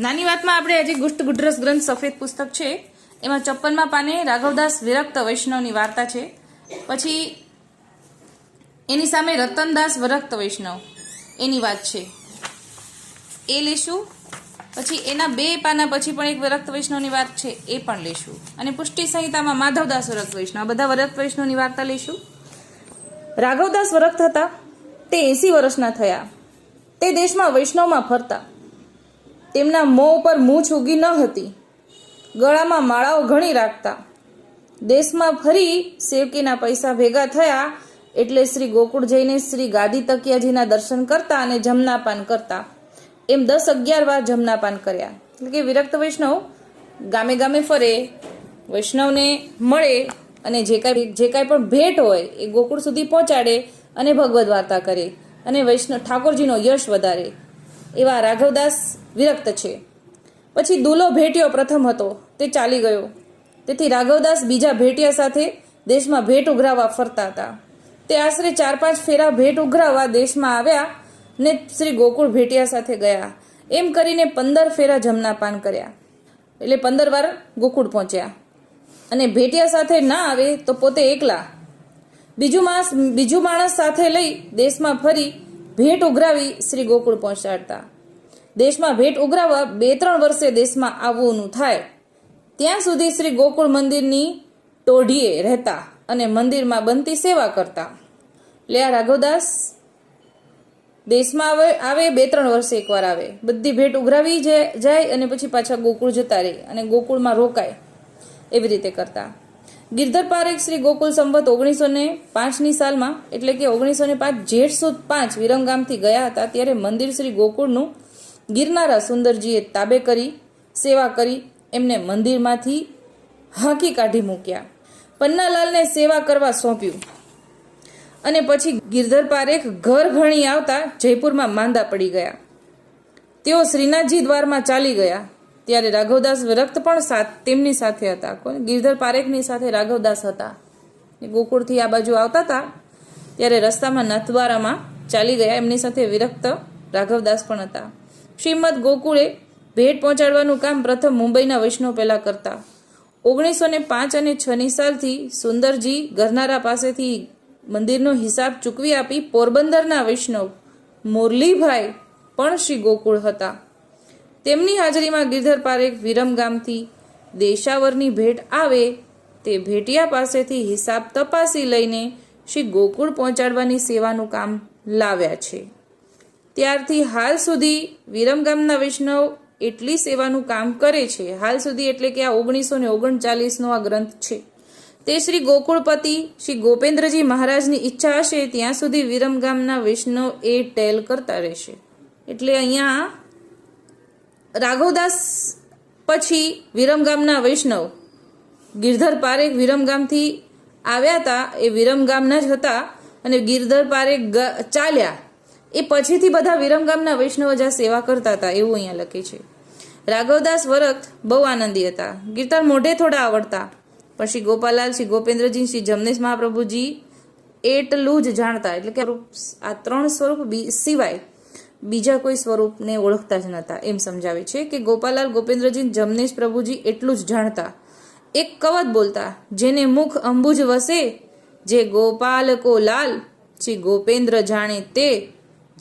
નાની વાતમાં આપણે હજી ગુષ્ટ ગુડરસ ગ્રંથ સફેદ પુસ્તક છે. એમાં ચોપ્પનમાં પાને રાઘવદાસ વિરક્ત વૈષ્ણવની વાર્તા છે. પછી એની સામે રતનદાસ વિરક્ત વૈષ્ણવ. એની વાત છે. એ લેશું. પછી એના બે પાના પછી પણ એક વિરક્ત વૈષ્ણવની વાત છે, એ પણ લેશું. અને પુષ્ટિ સંહિતામાં માધવદાસ વિરક્ત વૈષ્ણવ. બધા વિરક્ત વૈષ્ણવની વાર્તા લેશું. રાઘવદાસ વરક્ત હતા. તે એસી વર્ષના થયા. તે દેશમાં વૈષ્ણવમાં ફરતા. તેમના મોં ઉપર મૂછ ઉગી ન હતી. ગળામાં માળાઓ ઘણી રાખતા. દેશમાં ફરી સેવકીના પૈસા ભેગા થયા એટલે શ્રી ગોકુળ જઈને શ્રી ગાદી તકિયાજીના દર્શન કરતા અને જમનાપાન કરતા. એમ દસ અગિયાર વાર જમનાપાન કર્યા. એટલે કે વિરક્ત વૈષ્ણવ, ગામે ગામે ફરે, વૈષ્ણવને મળે અને જે કાંઈ જે કાંઈ પણ ભેટ હોય એ ગોકુળ સુધી પહોંચાડે અને ભગવદ વાર્તા કરે અને વૈષ્ણવ, ઠાકોરજીનો યશ વધારે. એવા રાઘવદાસ વિરક્ત છે. પછી દુલો ભેટ્યો પ્રથમ હતો. તે ચાલી ગયો. તેથી રાઘવદાસ બીજા ભેટિયા સાથે દેશમાં ભેટ ઉઘરાવવા ફરતા હતા. તે આશરે ચાર પાંચ ફેરા ભેટ ઉઘરાવવા દેશમાં આવ્યા ને શ્રી ગોકુળ ભેટિયા સાથે ગયા. એમ કરીને પંદર ફેરા જમના પાન કર્યા. એટલે પંદર વાર ગોકુળ પહોંચ્યા. અને ભેટિયા સાથે ના આવે તો પોતે એકલા. બીજું માણસ બીજું માણસ સાથે લઈ દેશમાં ફરી ભેટ ઉઘરાવી શ્રી ગોકુળ પહોંચાડતા. દેશમાં ભેટ ઉઘરાવવા બે ત્રણ વર્ષે દેશમાં આવવાનું થાય. ત્યાં સુધી શ્રી ગોકુળ મંદિરની ટોઢીએ રહેતા અને મંદિરમાં બનતી સેવા કરતા. એટલે આ રાઘવદાસ, દેશમાં આવે આવે, બે ત્રણ વર્ષે એકવાર આવે. બધી ભેટ ઉઘરાવી જાય અને પછી પાછા ગોકુળ જતા રહે અને ગોકુળમાં રોકાય એવી રીતે કરતા. ગિરધર પારેખ શ્રી ગોકુલ સંવત ઓગણીસો ને પાંચની સાલમાં, એટલે કે ઓગણીસો ને પાંચ, જેઠ સુદ પાંચ વિરમગામથી ગયા હતા, ત્યારે મંદિર શ્રી ગોકુળનું ગિરનારા સુંદરજીએ તાબે કરી, સેવા કરી, એમને મંદિરમાંથી હાંકી કાઢી મૂક્યા. પન્નાલાલને સેવા કરવા સોંપ્યું. અને પછી ગિરધર પારેખ ઘર ભણી આવતા જયપુરમાં માંદા પડી ગયા. તેઓ શ્રીનાથજી દ્વારમાં ચાલી ગયા. ત્યારે રાઘવદાસ વિરક્ત પણ સાથ તેમની સાથે હતા. કોણ? ગિરધર પારેખની સાથે રાઘવદાસ હતા. ગોકુળથી આ બાજુ આવતા હતા. ત્યારે રસ્તામાં નથવારામાં ચાલી ગયા. એમની સાથે વિરક્ત રાઘવદાસ પણ હતા. શ્રીમદ ગોકુળે ભેટ પહોંચાડવાનું કામ પ્રથમ મુંબઈના વૈષ્ણવ પહેલાં કરતા. ઓગણીસો ને પાંચ અને છની સાલથી સુંદરજી ગરનારા પાસેથી મંદિરનો હિસાબ ચૂકવી આપી પોરબંદરના વૈષ્ણવ મુરલીભાઈ પણ શ્રી ગોકુળ હતા. તેમની હાજરીમાં ગિરધર પારેખ વિરમગામથી દેશાવરની ભેટ આવે તે ભેટિયા પાસેથી હિસાબ તપાસી લઈને શ્રી ગોકુળ પહોંચાડવાની સેવાનું કામ લાવ્યા છે. ત્યારથી હાલ સુધી વિરમગામના વૈષ્ણવ એટલી સેવાનું કામ કરે છે. હાલ સુધી એટલે કે આ ઓગણીસો ને ઓગણચાલીસનો આ ગ્રંથ છે. તે શ્રી ગોકુળપતિ, શ્રી ગોપેન્દ્રજી મહારાજની ઈચ્છા હશે ત્યાં સુધી વિરમગામના વૈષ્ણવ એ ટેલ કરતા રહેશે. એટલે અહીંયા રાઘવદાસ પછી વિરમગામના વૈષ્ણવ, ગિરધર પારેખ વિરમગામથી આવ્યા હતા. એ વિરમગામના જ હતા અને ગિરધર પારેખ ચાલ્યા. એ પછીથી બધા વિરમગામના વૈષ્ણવ જ્યાં સેવા કરતા હતા, એવું અહીંયા લખે છે. રાઘવદાસ વરત બહુ આનંદી હતા. ગીર્તન મોઢે થોડા આવડતા. પણ શ્રી ગોપાલાલ શ્રી ગોપેન્દ્રજી, શ્રી જમનેશ મહાપ્રભુજી એટલું જ જાણતા. એટલે કે આ ત્રણ સ્વરૂપ સિવાય બીજા કોઈ સ્વરૂપને ઓળખતા જ નહોતા એમ સમજાવે છે કે ગોપાલાલ ગોપેન્દ્રજી, જમનેશ પ્રભુજી એટલું જ જાણતા. એક કવત બોલતા, જેને મુખ અંબુજ વસે, જે ગોપાલ કો લાલ, શ્રી ગોપેન્દ્ર જાણે તે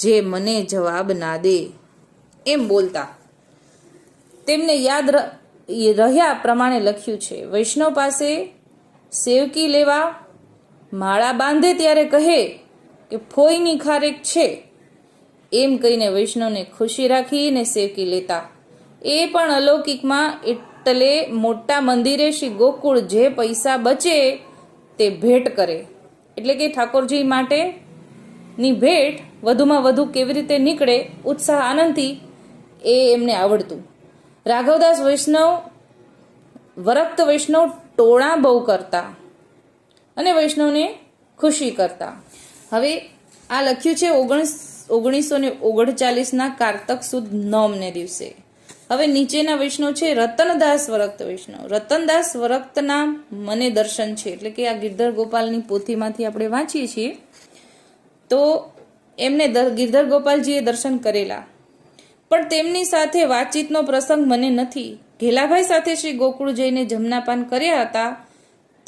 જે મને જવાબ ના દે. એમ બોલતા. તેમને યાદ રહ્યા પ્રમાણે લખ્યું છે, વૈષ્ણવ પાસે સેવકી લેવા માળા બાંધે ત્યારે કહે કે ફોઈની ખારેક છે. એમ કહીને વૈષ્ણવને ખુશી રાખીને સેવકી લેતા. એ પણ અલૌકિકમાં એટલે મોટા મંદિરે શ્રી ગોકુળ જે પૈસા બચે તે ભેટ કરે. એટલે કે ઠાકોરજી માટે ની ભેટ વધુમાં વધુ કેવી રીતે નીકળે, ઉત્સાહ આનંદથી એ એમને આવડતું. રાઘવદાસ વૈષ્ણવ, વરક્ત વૈષ્ણવ ટોળા બહુ કરતા અને વૈષ્ણવને ખુશી કરતા. હવે આ લખ્યું છે ઓગણીસ, ઓગણીસો ને ઓગણચાલીસના કારતક સુદ નવમને દિવસે. હવે નીચેના વૈષ્ણવ છે રતનદાસ વરક્ત વૈષ્ણવ. રતનદાસ વરક્તના મને દર્શન છે, એટલે કે આ ગિરધર ગોપાલની પોથીમાંથી આપણે વાંચીએ છીએ. તો એમને ગિરધર ગોપાલજીએ દર્શન કરેલા. પણ તેમની સાથે વાતચીતનો પ્રસંગ મને નથી. ઘેલાભાઈ સાથે શ્રી ગોકુળ જઈને જમનાપાન કર્યા હતા,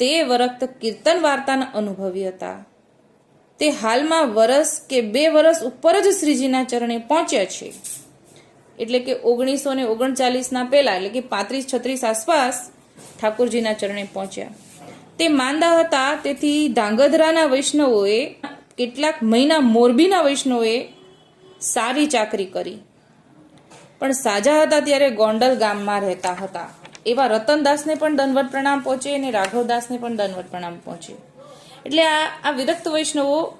તે વરક્ત કીર્તન વાર્તાના અનુભવી હતા. તે હાલમાં વરસ કે બે વરસ ઉપર જ શ્રીજીના ચરણે પહોંચ્યા છે. એટલે કે ઓગણીસો ને ઓગણચાલીસના પહેલા, એટલે કે પાંત્રીસ છત્રીસ આસપાસ ઠાકોરજીના ચરણે પહોંચ્યા. તે માંદા હતા, તેથી ધાંગધ્રાના વૈષ્ણવોએ કેટલાક મહિના મોરબીના વૈષ્ણવે સારી ચાકરી કરી. પણ સાજા હતા ત્યારે ગોંડલ ગામમાં રહેતા હતા. એવા રતનદાસને પણ દનવટ પ્રણામ પહોંચે અને રાઘવદાસને પણ દનવટ પ્રણામ પહોંચે. એટલે આ આ વિરક્ત વૈષ્ણવો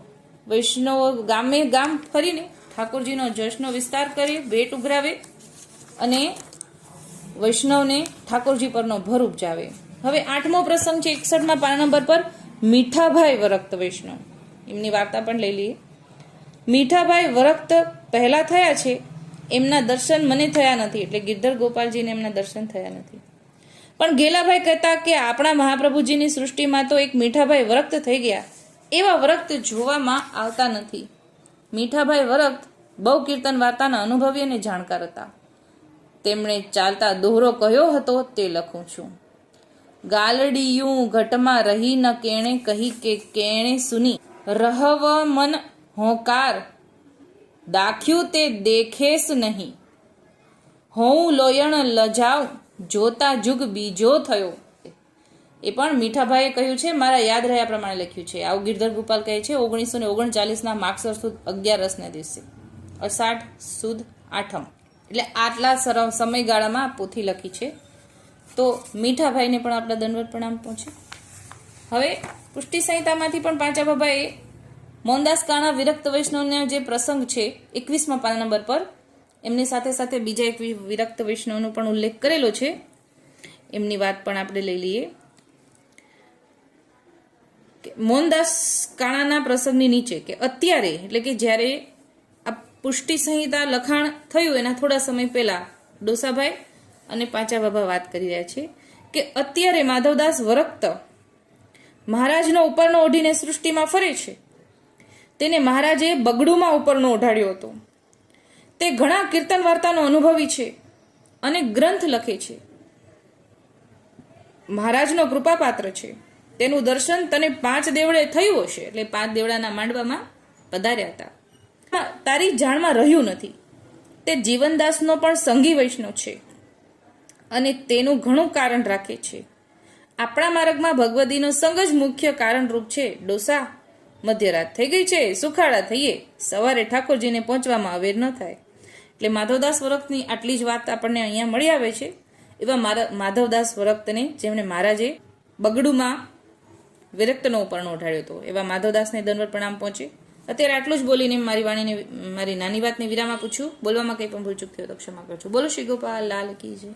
વૈષ્ણવો ગામે ગામ ફરીને ઠાકોરજીનો જશનો વિસ્તાર કરે, ભેટ ઉઘરાવે અને વૈષ્ણવને ઠાકોરજી પરનો ભર ઉપજાવે. હવે આઠમો પ્રસંગ છે એકસઠમાં પાના નંબર પર મીઠાભાઈ વરક્ત વૈષ્ણવ. એમની વાર્તા પણ લઈ લઈએ. મીઠાભાઈ વરક્ત પહેલા થયા છે, એમના દર્શન મને થયા નથી, એટલે ગિરધર ગોપાલજીને એમના દર્શન થયા નથી. પણ ગેલાભાઈ કહેતા કે આપણા મહાપ્રભુજીની સૃષ્ટિમાં તો એક મીઠાભાઈ વરક્ત થઈ ગયા, એવા વરક્ત જોવામાં આવતા નથી. મીઠાભાઈ વરક્ત બહુ કીર્તન વાર્તાના અનુભવી અને જાણકાર હતા. તેમણે ચાલતા દોહરો કયો હતો તે લખું છું. ગાલડીયું ઘટમાં રહી ન કેણે કહી કે કેણે સુની. રહવ મન હોકાર. દાખ્યું તે દેખેસ નહીં. હોઉં લોયણ લજાવ જોતા જુગ બીજો થયો. એ પણ મીઠાભાઈએ કહ્યું છે, મારા યાદ રહ્યા પ્રમાણે લખ્યું છે. આવું ગિરધર ગોપાલ કહે છે, ઓગણીસો ને ઓગણચાલીસના માગસર સુદ અગિયારસના દિવસે. અષાઢ સુદ આઠમ. એટલે આટલા સર, સમયગાળામાં પોથી લખી છે. તો મીઠાભાઈને પણ આપણા દંડવત પ્રણામ પહોંચે. હવે પુષ્ટિ સંહિતામાંથી પણ પાંચા બાબાએ મોહનદાસ કાણા, વિરક્ત વૈષ્ણવનો જે પ્રસંગ છે, એકવીસમાં પાલ નંબર પર, એમની સાથે સાથે બીજા એક વિરક્ત વૈષ્ણવનો પણ ઉલ્લેખ કરેલો છે. એમની વાત પણ આપણે લઈ લઈએ. મોહનદાસ કાણાના પ્રસંગની નીચે, કે અત્યારે, એટલે કે જ્યારે આ પુષ્ટિ સંહિતા લખાણ થયું એના થોડા સમય પહેલા ડોસાભાઈ અને પાંચા બાબા વાત કરી રહ્યા છે, કે અત્યારે માધવદાસ વરક્ત મહારાજનો ઉપરનો ઓઢીને સૃષ્ટિમાં ફરે છે. તેને મહારાજે બગડુમાં ઉપરનો ઓઢાડ્યો હતો. તે ઘણા કીર્તન વાર્તાનો અનુભવી છે અને ગ્રંથ લખે છે. મહારાજનો કૃપાપાત્ર છે. તેનું દર્શન તને પાંચ દેવળે થયું હશે, એટલે પાંચ દેવળાના માંડવામાં પધાર્યા હતા. તારી જાણમાં રહ્યું નથી. તે જીવનદાસનો પણ સંગી વૈષ્ણવ છે અને તેનું ઘણું કારણ રાખે છે. આપણા માર્ગમાં ભગવદીનો સંગ જ મુખ્ય કારણરૂપ છે. ડોસા, મધ્યરાત થઈ ગઈ છે. સુખાડા થઈએ. સવારે ઠાકોરજીને પહોંચવામાં અવેર ન થાય. એટલે માધવદાસ વરક્તની આટલી જ વાત આપણને અહીંયા મળી આવે છે. એવા માધવદાસ વરક્તને જેમણે મહારાજે બગડુમાં વિરક્તનો ઉપરણો ઉઠાડ્યો હતો. એવા માધવદાસને દંડવત પ્રણામ પહોંચે. અત્યારે આટલું જ બોલીને મારી વાણીને, મારી નાની વાતને વિરામ આપું છું બોલવામાં કંઈ પણ ભૂલ ચૂક થયો તો ક્ષમા કરજો. બોલો શ્રી ગોપાલ, લાલ કી જય.